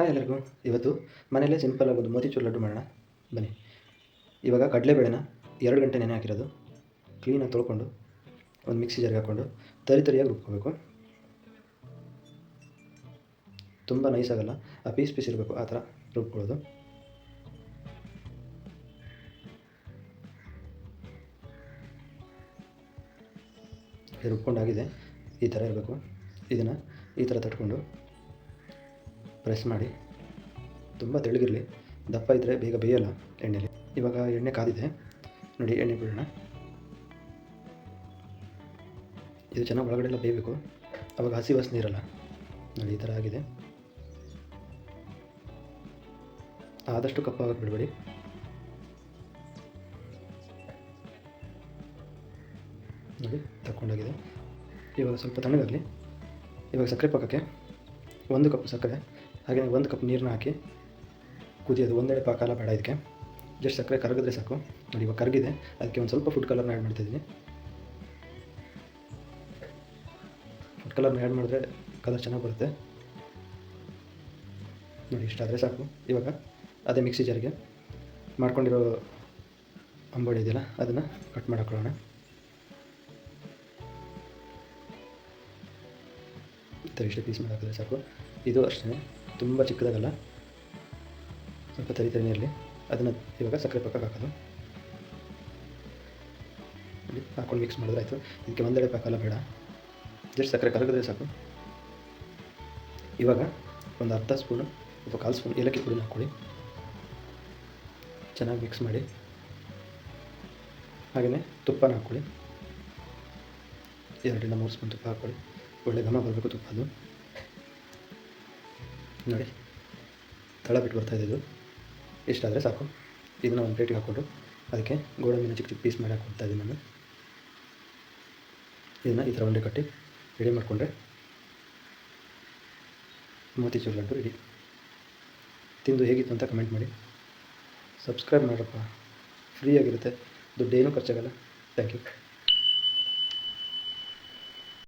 Hi ಎಲ್ಲರಿಗೂ. ಇವತ್ತು ಮನೆಯಲ್ಲೇ ಸಿಂಪಲ್ ಆಗೋದು ಮೋತಿಚೂರು ಲಡ್ಡು ಮಾಡೋಣ. ಬನ್ನಿ. ಇವಾಗ ಕಡಲೆಬೇಳೆನ ಎರಡು ಗಂಟೆ ನೆನೆ ಹಾಕಿರೋದು. ಕ್ಲೀನಾಗಿ ತೊಳ್ಕೊಂಡು ಒಂದು ಮಿಕ್ಸಿ ಜಾರ್ಗೆ ಹಾಕ್ಕೊಂಡು ತರಿ ತರಿಯಾಗಿ ರುಬ್ಕೋಬೇಕು. ತುಂಬ ನೈಸ್ ಆಗಲ್ಲ. ಆ ಪೀಸ್ ಪೀಸ್ ಇರಬೇಕು, ಆ ಥರ ರುಬ್ಕೊಳ್ಳೋದು. ರುಬ್ಕೊಂಡಾಗಿದೆ. ಈ ಥರ ಇರಬೇಕು. ಇದನ್ನು ಈ ಥರ ತಟ್ಕೊಂಡು ಪ್ರೆಸ್ ಮಾಡಿ. ತುಂಬ ತೆಳ್ಳಗಿರಲಿ. ದಪ್ಪ ಇದ್ದರೆ ಬೇಗ ಬೇಯಲ್ಲ ಎಣ್ಣೆಲಿ. ಇವಾಗ ಎಣ್ಣೆ ಕಾದಿದೆ. ನೋಡಿ ಎಣ್ಣೆ ಬಿಡೋಣ. ಇದು ಚೆನ್ನಾಗಿ ಒಳಗಡೆ ಎಲ್ಲ ಬೇಯಬೇಕು. ಅವಾಗ ಹಸಿ ವಾಸನೆ ಇರಲ್ಲ. ನೋಡಿ ಈ ಥರ ಆಗಿದೆ. ಆದಷ್ಟು ಕಪ್ಪಾಗಕ್ಕೆ ಬಿಡಬೇಡಿ ನೋಡಿ ತಗೊಂಡಾಗಿದೆ ಇವಾಗ ಸ್ವಲ್ಪ ತಣ್ಣಗಾಗಲಿ. ಇವಾಗ ಸಕ್ಕರೆ ಪಾಕಕ್ಕೆ ಒಂದು ಕಪ್ ಸಕ್ಕರೆ. ಹಾಗೆ ಒಂದು ಕಪ್ ನೀರನ್ನ ಹಾಕಿ ಕುದಿಯೋದು ಒಂದೆಡೆ ಪಾಕ ಎಲ್ಲ ಬೇಡ ಇದಕ್ಕೆ. ಜಸ್ಟ್ ಸಕ್ಕರೆ ಕರಗಿದ್ರೆ ಸಾಕು. ನೋಡಿ, ಇವಾಗ ಕರಗಿದೆ. ಅದಕ್ಕೆ ಒಂದು ಸ್ವಲ್ಪ ಫುಡ್ ಕಲರ್ನ ಆ್ಯಡ್ ಮಾಡ್ತಾಯಿದ್ದೀನಿ ಫುಡ್ ಕಲರ್ನ ಆ್ಯಡ್ ಮಾಡಿದ್ರೆ ಕಲರ್ ಚೆನ್ನಾಗಿ ಬರುತ್ತೆ. ನೋಡಿ ಇಷ್ಟಾದರೆ ಸಾಕು. ಇವಾಗ ಅದೇ ಮಿಕ್ಸಿ ಜಾರಿಗೆ ಮಾಡ್ಕೊಂಡಿರೋ ಅಂಬಡಿ ಇದೆಯಲ್ಲ, ಅದನ್ನು ಕಟ್ ಮಾಡಾಕೊಳ್ಳೋಣ. ಇಷ್ಟು ಪೀಸ್ ಮಾಡಾಕಿದ್ರೆ ಸಾಕು. ಇದು ಅಷ್ಟೇ ತುಂಬ ಚಿಕ್ಕದಾಗಲ್ಲ. ಸ್ವಲ್ಪ ತರಿ ತರಿನೇ ಇರಲಿ. ಅದನ್ನು ಇವಾಗ ಸಕ್ಕರೆ ಪಕ್ಕಕ್ಕೆ ಹಾಕೋದು. ಹಾಕೊಂಡು ಮಿಕ್ಸ್ ಮಾಡಿದ್ರೆ ಆಯಿತು. ಇದಕ್ಕೆ ಒಂದೆಡೆ ಪಾಕಲ್ಲ ಬೇಡ. ಜಸ್ಟ್ ಸಕ್ಕರೆ ಕರಗಿದ್ರೆ ಸಾಕು. ಇವಾಗ ಒಂದು ಅರ್ಧ ಸ್ಪೂನು ಅಥವಾ ಕಾಲು ಸ್ಪೂನ್ ಏಲಕ್ಕಿ ಪುಡಿ ಹಾಕ್ಕೊಳ್ಳಿ. ಚೆನ್ನಾಗಿ ಮಿಕ್ಸ್ ಮಾಡಿ. ಹಾಗೆಯೇ ತುಪ್ಪನ ಹಾಕ್ಕೊಳ್ಳಿ. ಎರಡರಿಂದ ಮೂರು ಸ್ಪೂನ್ ತುಪ್ಪ ಹಾಕ್ಕೊಳ್ಳಿ. ಒಳ್ಳೆ ಘಮ ಬರಬೇಕು ತುಪ್ಪ ಅದು ನೋಡಿ ತಳ ಬಿಟ್ಟು ಬರ್ತಾ ಇದ್ದು ಇದು ಇಷ್ಟಾದರೆ ಸಾಕು. ಇದನ್ನು ಒಂದು ಪ್ಲೇಟಿಗೆ ಹಾಕ್ಕೊಂಡು ಅದಕ್ಕೆ ಗೋಡಂಬಿನ ಚಿಕ್ಕ ಚಿಕ್ಕ ಪೀಸ್ ಮಾಡಿ ಹಾಕ್ಕೊಳ್ತಾ ಇದ್ದೀನಿ ನಾನು. ಇದನ್ನು ಈ ಥರ ಉಂಡೆ ಕಟ್ಟಿ ರೆಡಿ ಮಾಡಿಕೊಂಡ್ರೆ ಮೋತಿಚೂರು ಲಡ್ಡು ರೆಡಿ ತಿಂದು ಹೇಗಿತ್ತು ಅಂತ ಕಮೆಂಟ್ ಮಾಡಿ. ಸಬ್ಸ್ಕ್ರೈಬ್ ಮಾಡಪ್ಪ ಫ್ರೀಯಾಗಿರುತ್ತೆ ದುಡ್ಡೇನೂ ಖರ್ಚಾಗಲ್ಲ. Thank you